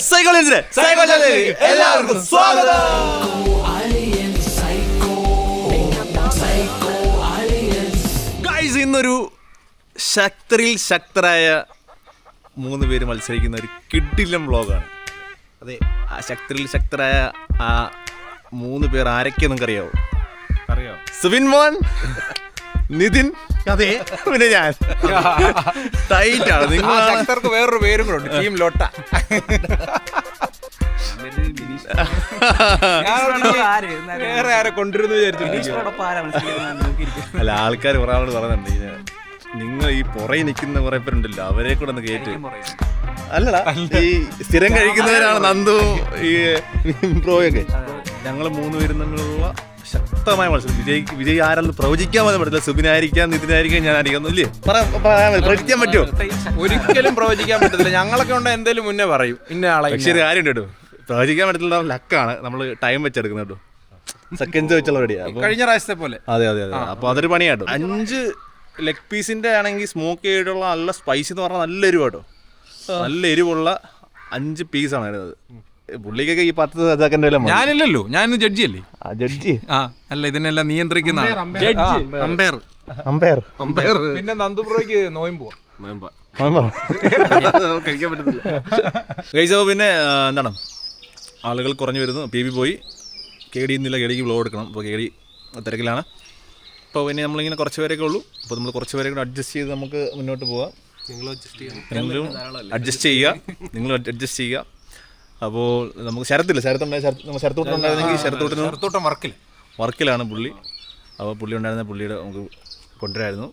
സൈക്കോളജിന്റെ സൈക്കോളജിലേക്ക് എല്ലാവർക്കും സ്വാഗതം. ഗൈസ് ഇന്നൊരു ശക്തരിൽ ശക്തരായ മൂന്ന് പേര് മത്സരിക്കുന്ന ഒരു കിഡിലം വ്ളോഗാണ്. അതെ ആ ശക്തരിൽ ശക്തരായ ആ മൂന്ന് പേർ ആരൊക്കെ നിങ്ങൾക്ക് അറിയാവോ അറിയാം. സുബിൻ മോൻ നിതിൻ. അതെ. പിന്നെ ഞാൻ. ടൈറ്റാണ് നിങ്ങൾ ശക്തർക്ക് വേറൊരു പേരും കൂടെ ഉണ്ട്. ടീം ലോട്ട. വേറെ ആരെ കൊണ്ടുവരുന്നു വിചാരിച്ചു അല്ല ആൾക്കാർ ഒരാളോട് പറയുന്നുണ്ട്. നിങ്ങൾ ഈ പുറകെ നിൽക്കുന്ന കുറെ പേരുണ്ടല്ലോ. അവരെ കൂടെ ഒന്ന് കയറ്റി അല്ലടാ ഈ സ്ഥിരം കഴിക്കുന്നവരാണ് നന്ദു ഈ പ്രോയൊക്കെ ഞങ്ങൾ മൂന്ന് പേരും തമ്മിലുള്ള ശക്തമായ മത്സരം. വിജയ് വിജയ് ആരെന്ന് പ്രവചിക്കാൻ പോലും പറ്റില്ല. സുബിനായിരിക്കാം നിതിനായിരിക്കാം ഞാനായിരിക്കാം ഇല്ലേ. പ്രവചിക്കാൻ പറ്റുമോ? ഒരിക്കലും പ്രവചിക്കാൻ പറ്റത്തില്ല. ഞങ്ങളൊക്കെ ഉണ്ട് എന്തേലും മുന്നേ പറയും. ഇന്ന ആളെ പക്ഷേ ഒരു കാര്യം കേട്ടോ. പ്രവചിക്കാൻ പറ്റില്ല ലക്കാണ്. നമ്മൾ ടൈം വെച്ചെടുക്കുന്നത് കേട്ടോ. സെക്കൻഡ് വെച്ചുള്ള റെഡിയാ. കഴിഞ്ഞ പ്രാവശ്യത്തെ പോലെ. അതെ അതെ അതെ. അപ്പൊ അതൊരു പണിയാട്ടോ. അഞ്ച് ലെഗ് പീസിന്റെ ആണെങ്കിൽ സ്മോക്ക് ചെയ്തിട്ടുള്ള നല്ല സ്പൈസി എന്ന് പറഞ്ഞാൽ നല്ല എരിവ് കേട്ടോ. നല്ല എരിവുള്ള അഞ്ച് പീസാണ് വരുന്നത് പുള്ളിക്കൊക്കെ ഈ പത്ത് സെക്കൻഡ് വരെ ഞാനില്ലല്ലോ. ഞാൻ ജഡ്ജി അല്ലേ? ജഡ്ജി ആ അല്ല ഇതിനെല്ലാം നിയന്ത്രിക്കുന്ന അമ്പയർ അമ്പയർ. അമ്പയർ. പിന്നെ നന്ദുപ്രോയ്ക്ക് നോയമ്പോ കഴിക്കാൻ പറ്റത്തില്ല. കഴിച്ചപ്പോൾ പിന്നെ എന്താണ്? ആളുകൾ കുറഞ്ഞു വരുന്നു. പി ബി പോയി. കെ ഡി ഇന്നില്ല. കെ ഡിക്ക് ബ്ലോ എടുക്കണം. അപ്പോൾ കേടി ഡി തിരക്കിലാണ്. അപ്പോൾ പിന്നെ നമ്മളിങ്ങനെ കുറച്ച് പേരൊക്കെ ഉള്ളൂ. അപ്പോൾ നമ്മൾ കുറച്ച് പേരെ കൂടെ അഡ്ജസ്റ്റ് ചെയ്ത് നമുക്ക് മുന്നോട്ട് പോകാം നിങ്ങളും അഡ്ജസ്റ്റ് ചെയ്യുക. നിങ്ങൾ അഡ്ജസ്റ്റ് ചെയ്യുക. അപ്പോൾ നമുക്ക് ശരത്തില്ല. ശരത്തുണ്ടായ ശരത്ത് നമ്മൾ ശരത്തോട്ടുണ്ടായിരുന്നെങ്കിൽ ശരത്തോട്ടിന് പുറത്തോട്ടം വർക്കിൽ. വർക്കിലാണ് പുള്ളി. അപ്പോൾ പുള്ളി ഉണ്ടായിരുന്ന പുള്ളിയുടെ നമുക്ക് കൊണ്ടുവരായിരുന്നു.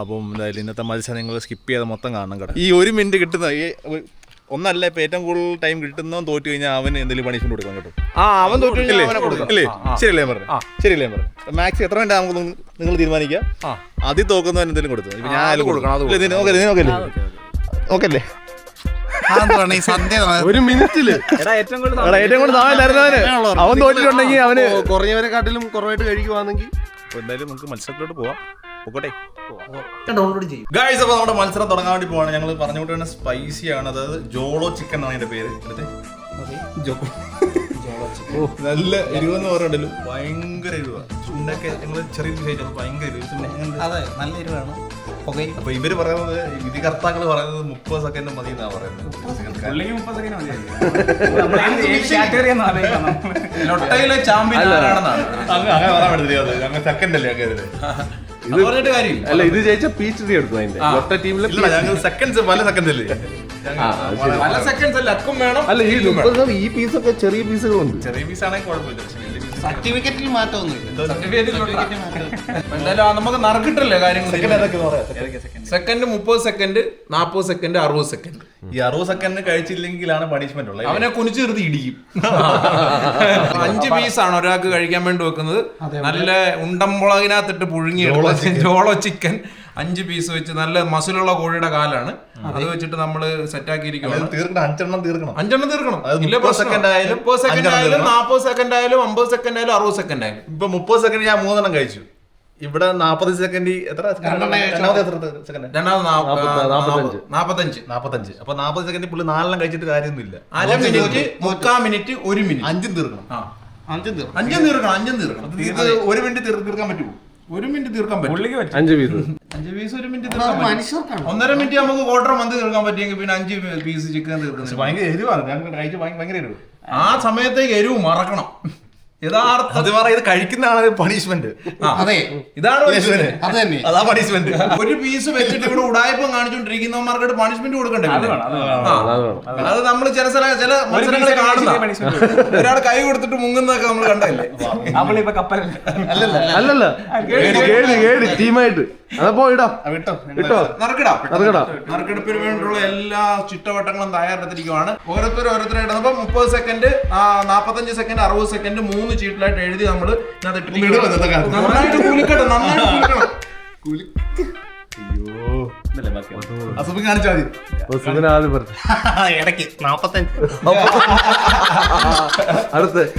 അപ്പം എന്തായാലും ഇന്നത്തെ മത്സരം നിങ്ങൾ സ്കിപ്പ് ചെയ്ത് മൊത്തം കാണണം കേട്ടോ. ഈ ഒരു മിനിറ്റ് കിട്ടുന്ന ഈ ഒന്നല്ല ഇപ്പം ഏറ്റവും കൂടുതൽ ടൈം കിട്ടുന്നവൻ തോറ്റു കഴിഞ്ഞാൽ അവന് എന്തെങ്കിലും പണിഷ്മെന്റ് കൊടുക്കാൻ കേട്ടോ. ആ അവൻ തോറ്റില്ലേ ഇല്ലേ? ശരിയല്ലേ പറഞ്ഞു ശരിയല്ലേ പറഞ്ഞു മാക്സ് എത്ര വേണ്ട നമുക്ക് നിങ്ങൾ തീരുമാനിക്കുക? ആ. ആദ്യം തോക്കുന്നവൻ എന്തെങ്കിലും കൊടുത്തു? ഞാൻ ഓക്കെ ഓക്കെ കൊടുക്കണം, അത് കൊടുക്കണം ഓക്കെ ഓക്കെ ഓക്കെ അല്ലേ ഒരു മിനിറ്റിൽ. എടാ ഏറ്റവും കൂടുതൽ താഴെ തരുന്നവന് അവൻ തോറ്റിട്ടുണ്ടെങ്കിൽ അവന് കുറഞ്ഞവരെക്കാട്ടിലും കുറവായിട്ട് കഴിക്കുവാണെങ്കിൽ അപ്പോൾ എന്തായാലും നമുക്ക് മത്സരത്തിലോട്ട് പോവാം. പോകട്ടെ ഗായ്സ് അപ്പോൾ നമ്മുടെ മത്സരം തുടങ്ങാൻ വേണ്ടി പോവാണ്. ഞങ്ങൾ പറഞ്ഞുകൊണ്ട് തന്നെ സ്പൈസി ആണ്. അതായത് ജോളോ ചിക്കൻ ആണ് അതിന്റെ പേര്. എടുത്തേ. ഓ, നല്ല എരിവെന്ന് പറഞ്ഞിട്ടുണ്ടല്ലോ ഭയങ്കര എരിവാണ് ചുണ്ടൊക്കെ ഞങ്ങൾ ചെറിയ കഴിച്ചപ്പോൾ ഭയങ്കര എരിവ്. എങ്ങനെ? അതെ നല്ല എരിവാണ്. പുകയും അപ്പൊ ഇവർ പറയുന്നത് വിധികർത്താക്കൾ പറയുന്നത് മുപ്പത് സെക്കൻഡ് മതി എന്നാ പറയുന്നത്. ലൊട്ടയിലെ ചാമ്പ്യൻ ആരാണെന്നാണ്? അങ്ങ് അങ്ങനെ പറയാൻ പറ്റത്തില്ല അത് ഞങ്ങൾ സെക്കൻഡ് അല്ലേ അങ്ങനെ പറഞ്ഞിട്ട് കാര്യമില്ല. അല്ല ഇത് ജയിച്ച പീച്ച് ഡി എടുത്തു അതിന്റെ. ഒറ്റ ടീമിലെ സെക്കൻഡ്സ് പല സെക്കൻഡ് അല്ലേ? പല സെക്കൻഡ്സ് അക്കും വേണം അല്ല ഈ ഈ പീസൊക്കെ ചെറിയ പീസുകളുണ്ട് ചെറിയ പീസ് ആണെങ്കിൽ കുഴപ്പമില്ല. പക്ഷെ വലിയ സർട്ടിഫിക്കറ്റിൽ മാറ്റമൊന്നുമില്ല. നമുക്ക് നറുക്കിട്ടല്ലേ കാര്യങ്ങൾ? സെക്കൻഡ് മുപ്പത് സെക്കൻഡ് നാപ്പത് സെക്കൻഡ് അറുപത് സെക്കൻഡ്. ഈ അറുപത് സെക്കൻഡ് കഴിച്ചില്ലെങ്കിലാണ് പണിഷ്മെന്റ് ഉള്ളത് അവനെ കുനിച്ചു നിർത്തി ഇടിക്കും. അഞ്ച് പീസ് പീസാണ് ഒരാൾക്ക് കഴിക്കാൻ വേണ്ടി വെക്കുന്നത്. നല്ല ഉണ്ടമ്പുളകിനകത്തിട്ട് പുഴുങ്ങി ജോളോ ചിക്കൻ അഞ്ച് പീസ് വെച്ച് നല്ല മസിലുള്ള കോഴിയുടെ കാലാണ്. അത്. വെച്ചിട്ട് നമ്മൾ സെറ്റ് ആക്കിയിരിക്കുകയാണ്. അത് തീർക്കണം. അഞ്ചെണ്ണം തീർക്കണം. അഞ്ചെണ്ണം തീർക്കണം. ഇല്ല 30 ആയാലും മുപ്പത് സെക്കൻഡ് ആയാലും. നാപ്പത് സെക്കൻഡ് ആയാലും അമ്പത് സെക്കൻഡ് ആയാലും അറുപത് സെക്കൻഡ് ആയാലും. ഇപ്പൊ മുപ്പത് സെക്കൻഡ് ഞാൻ മൂന്നെണ്ണം കഴിച്ചു. ഇവിടെ നാപ്പത് സെക്കൻഡ് എത്ര സെക്കൻഡ് നാപ്പത്തഞ്ച്. അപ്പൊ നാപ്പത് സെക്കൻഡ് പുള്ളി നാലെണ്ണം കഴിച്ചിട്ട് കാര്യമൊന്നുമില്ല. അര മിനിറ്റ് ഒരു മിനിറ്റ് അഞ്ചും തീർക്കണം. അഞ്ചും തീർക്കണം. അഞ്ചും തീർക്കണം അഞ്ചും തീർക്കണം. ഇത് ഒരു മിനിറ്റ് തീർ- തീർക്കാൻ പറ്റുമോ? ഒരു മിനിറ്റ് തീർക്കാൻ പറ്റും. അഞ്ച് പീസ് അഞ്ച് പീസ് ഒരു മിനിറ്റ് തീർക്കാൻ പറ്റും. മനുഷ്യർക്കാണ്. ഒന്നര മിനിറ്റ് നമുക്ക് ഓർഡർ മന്ത് തീർക്കാൻ പറ്റിയെങ്കിൽ പിന്നെ അഞ്ച് പീസ് ചിക്കൻ തീർക്കുന്നത്. ഭയങ്കര എരിവാണ്. ഞങ്ങൾ കഴിച്ച് ഭയങ്കര ഭയങ്കര എരിവ്. ആ സമയത്തേക്ക് എരിവ് മറക്കണം. യഥാർത്ഥ അത് പറ ഇത് കഴിക്കുന്നതാണ് പണിഷ്മെന്റ് അതെ. ഇതാണ് പണിഷ്മെന്റ് അത് പണിഷ്മെന്റ് ഒരു പീസ് വെച്ചിട്ട് ഇവിടെ ഉടായ്പം കാണിച്ചുകൊണ്ടിരിക്കുന്നവന്മാർക്ക് പണിഷ്മെന്റ് കൊടുക്കണ്ടേ. അത് നമ്മൾ ചില ചില മത്സരങ്ങളെ കാണുന്ന ഒരാൾ കൈ കൊടുത്തിട്ട് മുങ്ങുന്നതൊക്കെ നമ്മൾ കണ്ടല്ലേ അല്ലല്ല. കേട് കേട് കേട് ടീമായിട്ട്. അതപ്പോ ഇടാ. വിട്ടോ. ഇട്ടോ നറുക്കിടാം നറുക്കിടാം. നറുക്കെടുപ്പിന് വേണ്ടിയുള്ള എല്ലാ ചുറ്റവട്ടങ്ങളും തയ്യാറെടുത്തിരിക്കുവാണ്. ഓരോരുത്തർ ഓരോരുത്തരായിട്ട് ഇടുന്നപ്പോ മുപ്പത് സെക്കൻഡ് നാപ്പത്തഞ്ച് സെക്കൻഡ് അറുപത് സെക്കൻഡ് മൂന്ന് ചീട്ടിലായിട്ട് എഴുതി നമ്മൾ ഇതിനകത്ത് ഇട്ടിരിക്കുകയാണ്. ഇടുമോ ഇന്നത്തെ കാലത്ത്? നന്നായിട്ട് കുലുക്കട്ടെ നന്നായിട്ട് കുലുക്കണം. അസുഖം കാണിച്ചാൽ മതി. സുഖന ആദ്യം പറഞ്ഞു ഇടയ്ക്ക് നാപ്പത്തഞ്ച്. അടുത്ത്.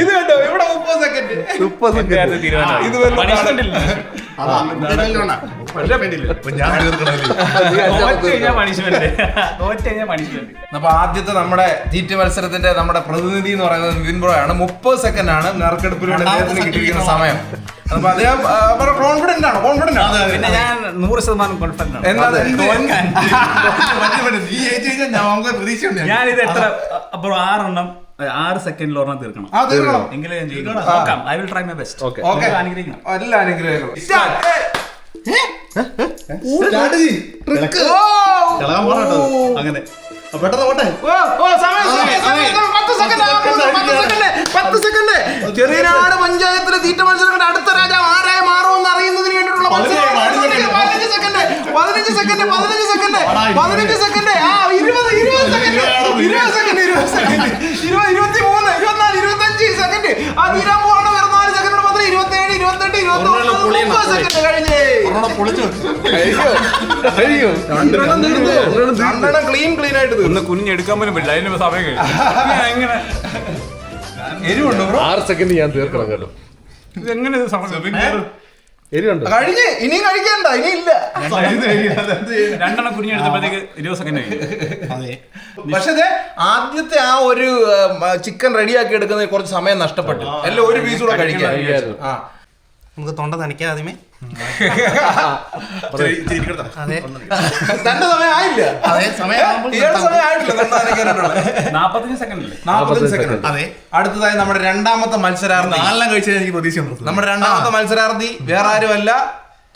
ഇത് കണ്ടോ? ഇവിടെ സെക്കൻഡ് മുപ്പത് സെക്കൻഡ് ഇത് വെറും അതാ ഇതെല്ലാം അപ്പൊ ആദ്യത്തെ നമ്മുടെ തീറ്റ മത്സരത്തിന്റെ നമ്മുടെ പ്രതിനിധി എന്ന് പറയുന്നത് നിതിൻ ബ്രോ ആണ് മുപ്പത് സെക്കൻഡ് ആണ് നറുക്കെടുപ്പിലൂടെ അദ്ദേഹത്തിന് കിട്ടിയിരിക്കുന്ന സമയം അപ്പൊ അദ്ദേഹം കോൺഫിഡന്റ് ആണ് കോൺഫിഡന്റ് ആണ് പിന്നെ ഞാൻ നൂറ് ശതമാനം കോൺഫിഡന്റ് ആണ് എന്താണ് നീ ജയിച്ചു കഴിഞ്ഞാൽ ഞങ്ങൾക്ക് പ്രതീക്ഷയുണ്ട് ഞാൻ ഇത് എത്ര അപ്പോൾ ആറെണ്ണം ആറ് സെക്കൻഡിൽ ഒരെണ്ണം തീർക്കണം. ആ, തീർക്കണം. എങ്കിലേ ഞാൻ ജയിക്കും നോക്കാം. I will try my best Okay. Okay. അനുഗ്രഹിക്കണം. എല്ലാ അനുഗ്രഹങ്ങളും. ട്രിക്ക് അങ്ങനെ. അപ്പൊ പെട്ടെന്ന് പോട്ടെ? ഓ, ഓ, സമയം, സമയം, സമയം, സമയം. പത്ത് second ആ, പത്ത് second, പത്ത് second. ചെറിയനാട് പഞ്ചായത്തിലെ തീറ്റ മത്സരങ്ങളുടെ ക്ലീൻ ക്ലീൻ ആയിട്ട് ഒന്ന് കുഞ്ഞെടുക്കാൻ പോലും പറ്റില്ല. അതിന് സമയം കഴിഞ്ഞു എങ്ങനെ? എരിവുണ്ടോ ബ്രോ? ആറ് സെക്കൻഡ് ഞാൻ തീർക്കണം കേട്ടോ. ഇത് എങ്ങനെ എരിയുണ്ടോ കഴിഞ്ഞ്. ഇനിയും കഴിക്കണ്ട. ഇനി ഇല്ല. രണ്ടെണ്ണം കുഞ്ഞെടുത്തപ്പോഴത്തേക്ക് ഇരുപത് സെക്കൻഡ് പക്ഷെ ആദ്യത്തെ ആ ഒരു ചിക്കൻ റെഡിയാക്കി എടുക്കുന്നതിന് കുറച്ച് സമയം നഷ്ടപ്പെട്ടു. എല്ലാം ഒരു പീസ് കൂടെ കഴിക്കാൻ ആ. നമുക്ക് തൊണ്ട നനയ്ക്കാം ആദ്യമേ. അതെ. തന്റെ സമയം ആയില്ല. അതെ സമയം ഇയാളുടെ സമയം ആയിട്ടില്ല തൊണ്ട നനയ്ക്കാനായിട്ടുള്ള നാപ്പത്തഞ്ച് സെക്കൻഡ് അല്ലേ നാൽപ്പത്തഞ്ച് സെക്കൻഡ്. അതെ. അടുത്തതായി നമ്മുടെ രണ്ടാമത്തെ മത്സരാർത്ഥി. നാലെണ്ണം കഴിച്ചാൽ എനിക്ക് പ്രതീക്ഷ നമ്മുടെ രണ്ടാമത്തെ മത്സരാർത്ഥി വേറെ ആരുമല്ല.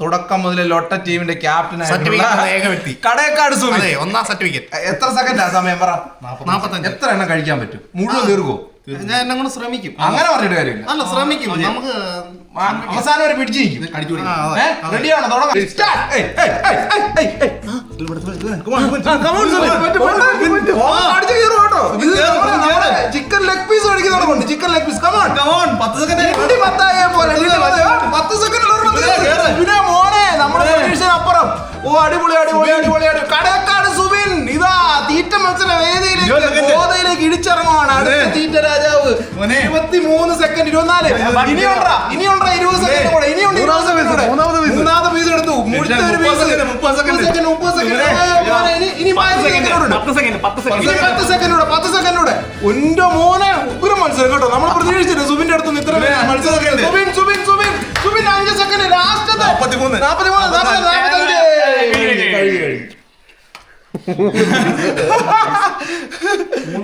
തുടക്കം മുതലേ ലൊട്ട ടീമിന്റെ ക്യാപ്റ്റൻ Certificate ഏക വ്യക്തി. കടയക്കാട് സുമി. അതെ ഒന്നാം സർട്ടിഫിക്കറ്റ്. എത്ര സെക്കൻഡാ സമയം പറ? നാപ്പത്തഞ്ച്. എത്ര എണ്ണം കഴിക്കാൻ പറ്റും? മുഴുവൻ തീർക്കോ ഞാൻ എന്നെ ശ്രമിക്കും. അങ്ങനെ പറഞ്ഞിട്ട് കാര്യമില്ല. അല്ല ശ്രമിക്കും. നമുക്ക് അവസാനം വരെ പിടിച്ചു നിൽക്കും. റെഡിയാണോ. Chicken leg piece chicken leg piece come on പത്തായേ പോലെ. ഇണ്ടി പോലെ പത്ത് സെക്കൻഡ് മോനെ നമ്മുടെ അപ്പുറം ഓ അടിപൊളി അടിപൊളി അടിപൊളി ഇതാ തീറ്റ മത്സരം വേദിയിലേക്ക് ഗോതയിലേക്ക് ഇടിച്ചിറങ്ങുവാണ് അടുത്ത തീറ്റ രാജാവ്. ഇരുപത്തി മൂന്ന് സെക്കൻഡ് ഇരുപത്തിനാല്. ഇനിയുണ്ടാ ഇനിയുണ്ടാ ഇരുപത് സെക്കൻഡ് കൂടെ ഇനിയുണ്ട് മൂന്നാമത് പീസ് എടുത്തു. മുപ്പത് സെക്കൻഡ് മുപ്പത് സെക്കൻഡ് ഇനി പത്ത് സെക്കൻഡ് പത്ത് സെക്കൻഡ് സെക്കൻഡൂടെ മോനെ? ഒരു മത്സരം കേട്ടോ. നമ്മൾ പ്രതീക്ഷിച്ചില്ല സുബിന്റെ അടുത്ത് ഇത്ര മത്സരം സുബിൻ സുബിൻ സുബിൻ. സുബിൻ അഞ്ച് സെക്കൻഡ് ലാസ്റ്റ് നാപ്പത്തിമൂന്ന്. നാപ്പത്തിമൂന്ന് നാപ്പത്തഞ്ച്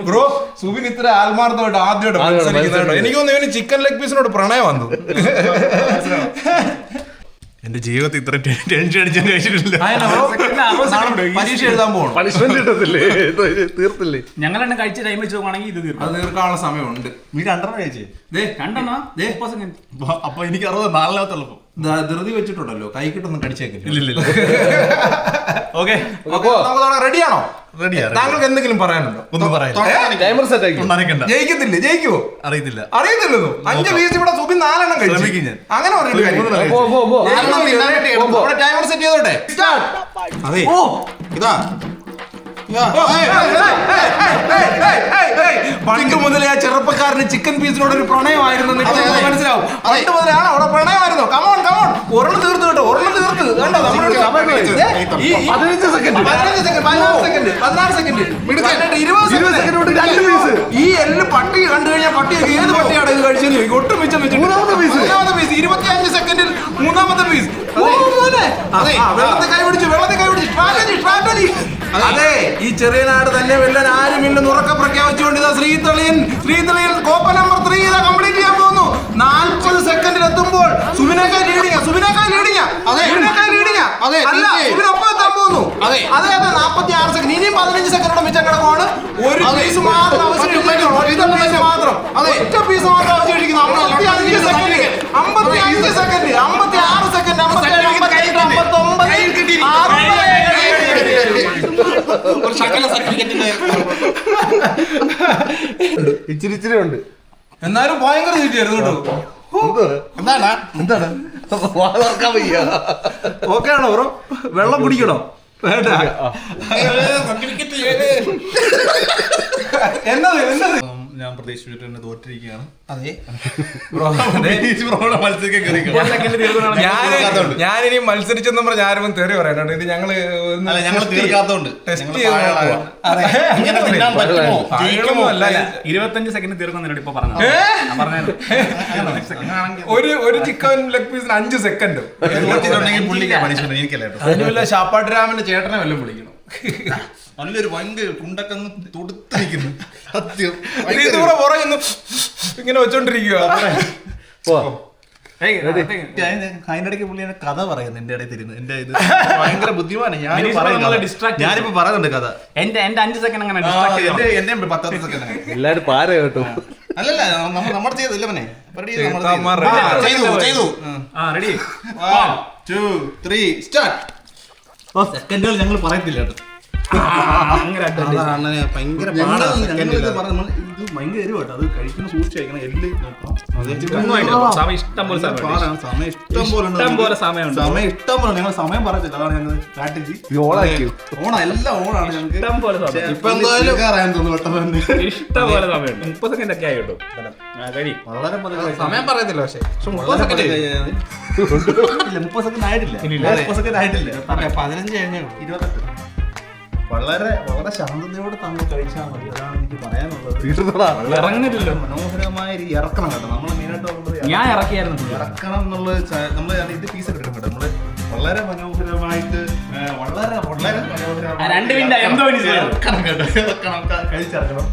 ബ്രോ സുബിൻ ഇത്ര ആത്മാർത്ഥമായിട്ട് ആദ്യമായിട്ട് ആദ്യമായിട്ട് എനിക്ക് തോന്നുന്നു ഇവന് ചിക്കൻ ലെഗ് പീസിനോട് പ്രണയം വന്നു എന്റെ ജീവിതത്തിൽ ഇത്ര ടെൻഷൻ അടിച്ചാൽ കഴിച്ചിട്ടില്ല പരീക്ഷ എഴുതാൻ പോകണം പണിഷ്മെന്റ് തീർത്തില്ലേ? ഞങ്ങളെണ്ണം കഴിച്ച ടൈം വെച്ച് നോക്കുകയാണെങ്കിൽ ഇത് തീർക്കും. അത് തീർക്കാനുള്ള സമയമുണ്ട്. നീ രണ്ടെണ്ണം കഴിച്ചേ. ദേ രണ്ടെണ്ണോ അപ്പൊ- എനിക്ക് അറുപത് നാലിനകത്തുള്ളപ്പോ. ധൃതി വെച്ചിട്ടുണ്ടല്ലോ. കൈ കിട്ടൊന്നും കടിച്ചേക്കില്ല ഓക്കെ. റെഡിയാണോ റെഡിയാ താങ്കൾക്ക് എന്തെങ്കിലും പറയാനുണ്ടോ? ഒന്നും പറയാനില്ല ടൈമർ സെറ്റ് ആക്കി നനക്കണ്ട ജയിക്കത്തില്ലേ? ജയിക്കുവോ? അറിയത്തില്ല. അറിയത്തില്ലല്ലോ അഞ്ച് പീസ് ഇവിടെ സുബി നാലെണ്ണം കഴിച്ചു. ഞാൻ. അങ്ങനെ പറഞ്ഞിട്ട് കാര്യമില്ല. പോ പോ പോ. നാലെണ്ണം തിന്നാൻ വേണ്ടി എടുത്തു. അവിടെ ടൈമർ സെറ്റ് ചെയ്തോട്ടെ. അതെ. ഇതാ. പണ്ട് മുതലേ ആ ചെറുപ്പക്കാരന് ചിക്കൻ പീസിനോട് ഒരു പ്രണയമായിരുന്നു. മനസ്സിലാവും. പണ്ട് മുതലാണ് അവിടെ പ്രണയമായിരുന്നു കമോൺ കമോൺ ഒരെണ്ണം തീർത്ത് കേട്ടോ ഒരെണ്ണം തീർത്ത് കണ്ടോ പതിനഞ്ച് സെക്കൻഡ് പതിനഞ്ച് സെക്കൻഡ് പതിനാറ് സെക്കൻഡ് പതിനാറ് സെക്കൻഡ് ഇരുപത് ഇരുപത് സെക്കൻഡ് കൊണ്ട് രണ്ട് പീസ് ഈ എല്ല് പട്ടി കണ്ടു കഴിഞ്ഞാൽ പട്ടി ഏത് പട്ടിയാണ് ഇത് കഴിച്ചെന്ന് ചോദിക്കും ഒട്ടും മിച്ചം വെച്ചിട്ട് മൂന്നാമത്തെ പീസ് മൂന്നാമത്തെ പീസ് ഇരുപത്തി അഞ്ച് സെക്കൻഡിൽ മൂന്നാമത്തെ പീസ് വെള്ളത്തെ കൈ പിടിച്ചു വെള്ളത്തെ കൈ പിടിച്ചു സ്ട്രാറ്റജി സ്ട്രാറ്റജി അതെ ഈ ചെറിയ നാട് തന്നെ വെല്ലാൻ ആരുമില്ലെന്ന് ഉറക്കെ പ്രഖ്യാപിച്ചുകൊണ്ട് ഇതാ ശ്രീതളിയൻ. ശ്രീതളിയൻ കോപ്പ നമ്പർ ത്രീ ഇതാ കംപ്ലീറ്റ് ചെയ്യാൻ പോകുന്നു. നാൽപ്പത് സെക്കൻഡിൽ എത്തുമ്പോൾ സുബിനേക്കാൾ ലീഡിങ്ങാ സുബിനേക്കാൾ ലീഡിങ്ങാ അതെ. സുബിനേക്കാൾ ലീഡിങ്ങാ അതെ, അല്ല. സുബിനൊപ്പം എത്താൻ പോകുന്നു. അതെ. അതെ അതെ നാൽപ്പത്തി ആറ് സെക്കൻഡ് ഇനിയും പതിനഞ്ച് സെക്കൻഡ് മിച്ചം കിടക്കുവാണ്. ഒരു പീസ് മാത്രം അവശേഷിക്കുന്നു മാത്രം. അതെ. ഒറ്റ പീസ് മാത്രം അവശേഷിക്കുന്നു അമ്പത്തി അഞ്ച് സെക്കൻഡ് അമ്പത്തി അഞ്ച് സെക്കൻഡ് അമ്പത്തി ആറ് സെക്കൻഡ് അമ്പത്തി അമ്പത്തി അമ്പത്തി ഒരു ശകല സർട്ടിഫിക്കറ്റിന്റെ ഇച്ചിരി ഇച്ചിരി ഉണ്ട്. എന്നാലും ഭയങ്കര തീറ്റിയായിരുന്നു കേട്ടോ. എന്താണ് വയ്യ. ഓക്കെ ആണോ ബ്രോ? വെള്ളം കുടിക്കണോ? വേണ്ട. സർട്ടിഫിക്കറ്റ് എന്നത് എന്നത്. ഞാൻ പ്രതീക്ഷിച്ചിട്ട് തന്നെ തോറ്റിരിക്കുകയാണ് ഞാനിനി മത്സരിച്ചെന്നും പറഞ്ഞ ആരും തെറി പറയാനുണ്ട് ഇത് ഞങ്ങൾ ഇരുപത്തഞ്ച് സെക്കൻഡ് തീർക്കുന്നുണ്ട് ഇപ്പൊ പറഞ്ഞു ഒരു ഒരു ചിക്കൻ ലെഗ് പീസിന് അഞ്ച് സെക്കൻഡ് അതിനുള്ള ഷാപ്പാട്ട് രാമന്റെ ചേട്ടനെ വല്ലതും വിളിക്കണം. നല്ലൊരു ഭയങ്കര കുണ്ടൊക്കെ ഒന്ന് തുടുത്ത് നിൽക്കുന്നു. സത്യം. ഇതുകൂടെ പുറകെ നിന്ന് ഇങ്ങനെ വെച്ചോണ്ടിരിക്കുക പോ. അതിനിടയ്ക്ക് പുള്ളി എന്നെ കഥ പറയുന്നു എന്റെ ഇടയിൽ തിരുന്ന് എന്റെ ഇത് ഭയങ്കര ബുദ്ധിമാനാണ്. ഞാൻ distract ചെയ്തു. ഞാനിപ്പോ പറയുന്നുണ്ട് കഥ. എന്റെ എന്റെ അഞ്ച് സെക്കൻഡ് അങ്ങനെ distract. എന്റെ എന്റെ പത്ത് സെക്കൻഡ് എല്ലാരും പാര കേട്ടോ. അല്ലല്ല നമ്മൾ നമ്മൾ ചെയ്തില്ല പിന്നെ ചെയ്തു ചെയ്തു ആ ready one two three start സെക്കൻഡുകൾ ഞങ്ങൾ പറയത്തില്ല കേട്ടോ. അങ്ങനെ ഭയങ്കര ഇത് ഭയങ്കര എരിവ് അത് കഴിക്കുന്ന സൂക്ഷിച്ച് കഴിക്കണം എല്ല് നോക്കണം. ഇഷ്ടം പോലെ സമയം. ഇഷ്ടം പോലെ ഇഷ്ടം പോലെ സമയമുണ്ട്. സമയം ഇഷ്ടം പോലെ. ഞങ്ങൾ സമയം പറഞ്ഞില്ല അതാണ് ഞങ്ങൾ സ്ട്രാറ്റജി ഓണാക്കി. ഓണം എല്ലാം ഓണാണ് ഞങ്ങൾക്ക്. ഇഷ്ടം പോലെ സമയം. ഇപ്പൊ എന്തായാലും തോന്നുന്നു പെട്ടെന്ന് ഇഷ്ടം പോലെ സമയമുണ്ട്. മുപ്പത് സെക്കൻഡ് ഒക്കെ ആയി കേട്ടോ വളരെ സമയം പറയത്തില്ല പക്ഷേ. മുപ്പത് സെക്കൻഡ് ഇല്ല മുപ്പത് സെക്കൻഡ് ആയിട്ടില്ല. മുപ്പത് സെക്കൻഡ് ആയിട്ടില്ല. പതിനഞ്ച് കഴിഞ്ഞു. ഇരുപത്തെട്ട്. വളരെ വളരെ ശാന്തതയോടെ താങ്കൾ കഴിച്ചാൽ മതി. അതാണ് എനിക്ക് പറയാനുള്ളത്. ഇറങ്ങുന്നില്ലല്ലോ മനോഹരമായ ഒരു ഇറക്കണം കേട്ടോ. നമ്മൾ മെയിനായിട്ട് പറയുന്നത് ഞാൻ ഇറക്കിയായിരുന്നു ഇറക്കണം എന്നുള്ളത് നമ്മൾ ഇത് പീസ് എടുക്കണം എടുക്കും കേട്ടോ. നമ്മൾ വളരെ മനോഹരമായിട്ട് വളരെ വളരെ മനോഹരമായി രണ്ട് മിനിറ്റ് എന്തോ. ഇറക്കണം കേട്ടോ. ഇറക്കണം. കഴിച്ചിറക്കണം.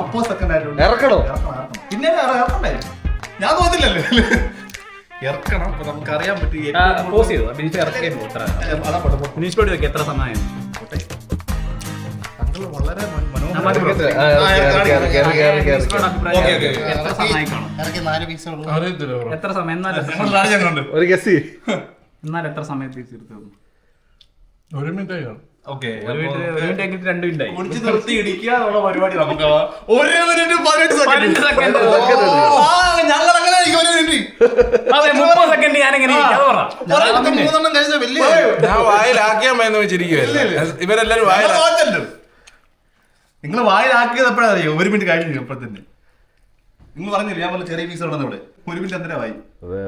അപ്പോ സെക്കൻഡ് ആയിട്ടുണ്ട് ഇറക്കണോ? ഇറക്കണം, ഇറക്കണം. പിന്നെ ഇറക്കണ്ടായിരുന്നു ഞാൻ തോന്നില്ലല്ലോ ഇറക്കണം. അപ്പൊ നമുക്കറിയാൻ പറ്റും പോസ് എത്ര സമയം വളരെ എത്ര സമയം എന്നാലും എത്ര ഒരു മിനിറ്റ് ആയി വായിലാക്കിയാമെന്ന് ഇവരെല്ലാരും നിങ്ങൾ വായിലാക്കിയതപ്പോഴാണ് അറിയോ? ഒരു മിനിറ്റ് കഴിഞ്ഞു ഇപ്പൊ തന്നെ നിങ്ങൾ പറഞ്ഞില്ല? ഞാൻ പറഞ്ഞ ചെറിയ പീസ് ഉണ്ടെന്ന് ഇവിടെ. ഒരു മിനിറ്റ് എന്തിനാ വായി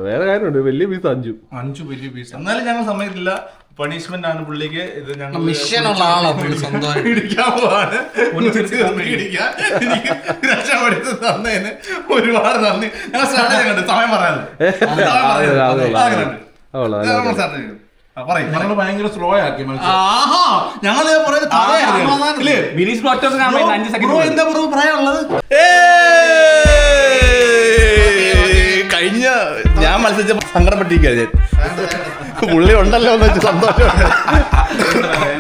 വേറെ കാര്യമുണ്ട്. വലിയ പീസ് അഞ്ചു. അഞ്ചു വലിയ പീസ് എന്നാലും ഞങ്ങൾ സമയത്തില്ല. പണിഷ്മെന്റ് ആണ് പുള്ളിക്ക്. ഇത് തന്നതിന് ഒരുപാട് നന്ദി. ഞങ്ങൾ സമയം പറയാനുണ്ട് സ്ലോ എന്താ കഴിഞ്ഞ ഞാൻ മത്സരിച്ച സങ്കടപ്പെട്ടിരിക്കുക ഞാൻ. പുള്ളി ഉണ്ടല്ലോ എന്ന് വെച്ച് സന്തോഷം.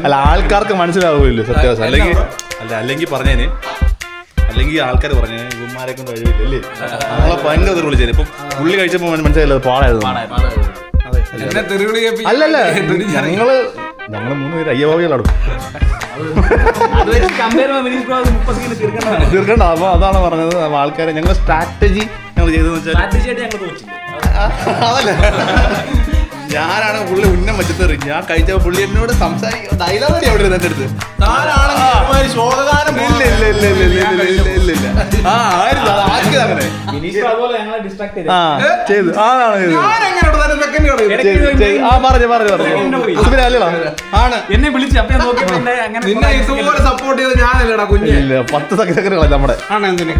അല്ല ആൾക്കാർക്ക് മനസ്സിലാവില്ല സത്യാവസ്ഥ. അല്ലെങ്കിൽ അല്ല അല്ലെങ്കിൽ പറഞ്ഞേന്. അല്ലെങ്കിൽ ആൾക്കാർ പറഞ്ഞു ഇവന്മാരെ കൊണ്ട് കഴിവില്ലല്ലേ? നമ്മളെ ഭയങ്കര തെറി വിളിച്ചത് ഇപ്പം പുള്ളി കഴിച്ചപ്പോൾ മനസ്സിലായില്ല പാടായിരുന്നു അല്ലല്ല ഞങ്ങൾ ഞങ്ങൾ മൂന്ന് പേര് തീർക്കേണ്ടതാണ്. തീർക്കണ്ട. അപ്പൊ അതാണ് പറഞ്ഞത്. ആൾക്കാരെ ഞങ്ങൾ സ്ട്രാറ്റജി ഞങ്ങൾ ചെയ്തതെന്ന് വെച്ചാൽ സ്ട്രാറ്റജി ഞങ്ങൾ തോച്ചില്ല അതല്ല. ഞാനാണ് പുള്ളി ഉന്നം വെച്ചെറി ഞാൻ കഴിച്ച പുള്ളി എന്നോട് സംസാരിക്കും. ഡയലോഗ് അവിടെ തന്നെ? എന്നെ വിളിച്ചു അപ്പൊ ഞാൻ നോക്കി ഇതുപോലെ സപ്പോർട്ട് സാധനമല്ലടാ കുഞ്ഞ് പത്ത് സെക്കൻഡ് നമ്മുടെ ആണ് എന്തിന്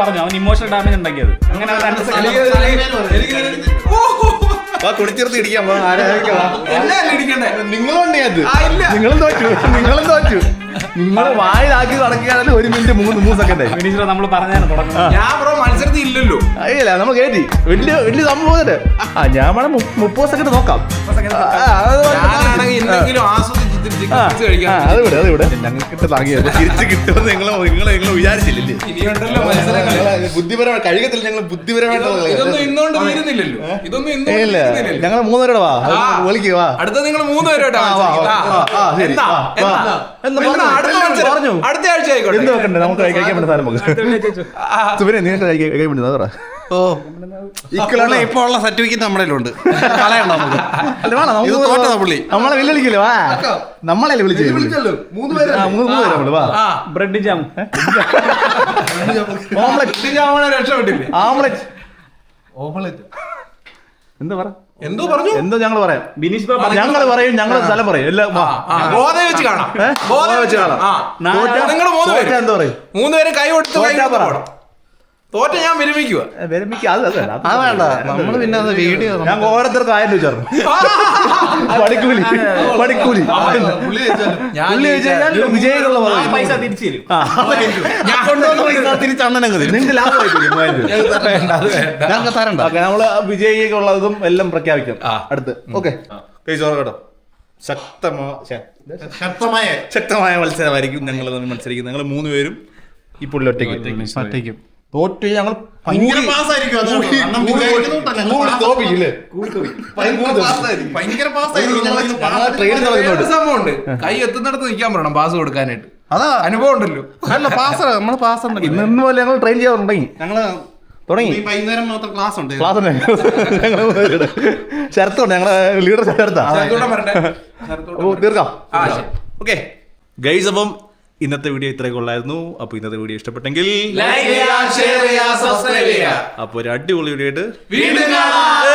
പറഞ്ഞു അവൻ ഇമോഷണൽ ഡാമേജ് ഉണ്ടാക്കിയത് അങ്ങനെ എനിക്ക് ആ കുടിച്ചേർത്ത്. ആരാധിക്കാം. എന്നെ നിങ്ങളുണ്ട് അത്? ഇല്ല. നിങ്ങളും തോറ്റു നിങ്ങളും തോറ്റു. നിങ്ങൾ വായിലാക്കി നടക്കുകയാണെങ്കിൽ ഒരു മിനിറ്റ് മൂന്ന് മൂന്ന് സെക്കൻഡ്. നമ്മൾ പറഞ്ഞാണ് തുടങ്ങുന്നത്. ഞാൻ ബ്രോ മത്സരത്തിൽ ഇല്ലല്ലോ. അയ്യല്ല നമ്മൾ കേട്ടി വലിയ വലിയ സംഭവം ആ ഞാൻ വേണം മുപ്പത് സെക്കൻഡ് നോക്കാം. അത് വിട് അത് വിട് ഞങ്ങൾക്ക് താങ്ങിയത് തിരിച്ച് കിട്ടുമെന്ന് നിങ്ങൾ നിങ്ങൾ നിങ്ങൾ വിചാരിച്ചില്ലേ? ഇനിയുണ്ടല്ലോ മത്സരങ്ങൾ ബുദ്ധിപരമായി ഞങ്ങൾ ബുദ്ധിപരമായിട്ടുള്ള ഇതൊന്നും ഇന്നുകൊണ്ട് തീരുന്നില്ലല്ലോ. ഇതൊന്നും ഇല്ല. ഇന്നുകൊണ്ട് ഞങ്ങൾ മൂന്നുപേരുടെ വാ. വിളിക്കുക വാ. അടുത്ത നിങ്ങൾ പറഞ്ഞു. അടുത്ത പറഞ്ഞു. അടുത്ത ആഴ്ച ആയിക്കോട്ടെ. എന്ത് വെക്കണ്ടേ നമുക്ക് കഴിക്കാൻ പറ്റുന്ന സാധനം നമുക്ക്. സുബിനെ നിങ്ങൾക്ക് കഴിക്കാൻ പറ. ഓ. ഇപ്പൊ ഉള്ള സർട്ടിഫിക്കറ്റ് നമ്മുടെ കളയണ്ട നമുക്ക്. നമ്മളെ വെല്ലുവിളിക്കില്ല വാ. നമ്മളല്ലേ മൂന്ന് പേര് നമ്മൾ വാ. ബ്രെഡ് ജാം ഓംലെറ്റ് രക്ഷപ്പെട്ടില്ലേ? ഓംലെറ്റ്. എന്താ പറ. എന്തോ പറഞ്ഞു? എന്തോ ഞങ്ങൾ പറയാം. ബിനീഷ് ഞങ്ങൾ പറയും ഞങ്ങൾ സ്ഥലം പറയും. എല്ലാം. വെച്ച് കാണാം? വെച്ച് കാണാം. നിങ്ങൾ മൂന്ന് തോറ്റാ പേര്. എന്താ പറയും. മൂന്ന് പേരും കൈ കൊടുത്ത് കൈ തോറ്റാ ഞാൻ വിരമിക്കുക അത് നമ്മൾ പിന്നെ അത് വീഡിയോ ഞാൻ ഓരോരുത്തർക്ക് ആയിരം രൂപ ചേർന്നു തരണ്ട ഓക്കെ നമ്മൾ വിജയിക്കുള്ളതും എല്ലാം പ്രഖ്യാപിക്കാം. അടുത്ത് ഓക്കെ കേട്ടോ ശക്തമായ ശക്തമായ മത്സരമായിരിക്കും ഞങ്ങൾ മത്സരിക്കും മത്സരിക്കുന്നത് ഞങ്ങൾ മൂന്ന് പേരും ഈ പുള്ളി ഒറ്റയ്ക്ക് ഒറ്റയ്ക്കും തോറ്റ് ഞങ്ങൾ ഭയങ്കര പാസ്സായിരിക്കും സംഭവമുണ്ട്. കൈ എത്തുന്നിടത്ത് നിൽക്കാൻ പറയണം പാസ് കൊടുക്കാനായിട്ട്. അതാ. അനുഭവം ഉണ്ടല്ലോ. അല്ല പാസ് നമ്മൾ പാസ് ഇന്ന് ഇന്ന് പോലെ ഞങ്ങൾ ട്രെയിൻ ചെയ്യാറുണ്ടെങ്കിൽ ഞങ്ങൾ തുടങ്ങി. വൈകുന്നേരം മാത്രം ക്ലാസ് ഉണ്ട്. ക്ലാസ് ഉണ്ട് ശരത്തുണ്ട്. ഞങ്ങളെ ലീഡർ ശരത്താ. തീർക്കാം. ഓക്കെ ഗൈസ് അപ്പം ഇന്നത്തെ വീഡിയോ ഇത്രയൊക്കെ ഉള്ളായിരുന്നു. അപ്പോൾ ഇന്നത്തെ വീഡിയോ ഇഷ്ടപ്പെട്ടെങ്കിൽ ലൈക്ക് ചെയ്യുക ഷെയർ ചെയ്യുക സബ്സ്ക്രൈബ് ചെയ്യുക. അപ്പോൾ ഒരു അടിപൊളി വീഡിയോ ആയിട്ട് വീണ്ടും കാണാം.